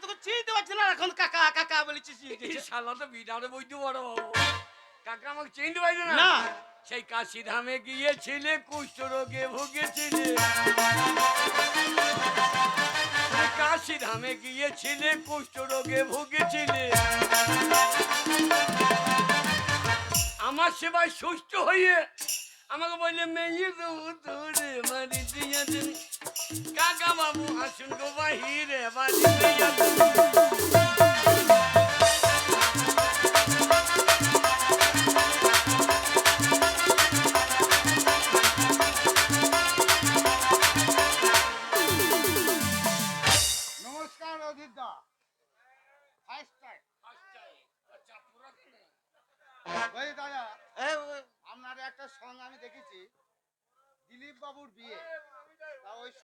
তোকে চিনতে পারছি না এখন কাকা কাকা বলেছিস শালা তো বিরাট বৈদ্য বড় কাকা আমাকে চিনতে পারছ না? না। সেই কাশি ধামে গিয়েছিলে কুষ্ঠ রোগে ভুগেছিলে। সেই কাশি ধামে গিয়েছিলে কুষ্ঠ রোগে ভুগেছিলে। আমার সেবায় সুস্থ হয়ে আমাকে বললে মেয়ে তোরে মারি দিয়ে দিন কাকা বাহিরে বাড়ি দাদা আপনার একটা সং আমি দেখেছি দিলীপ বাবুর বিয়ে।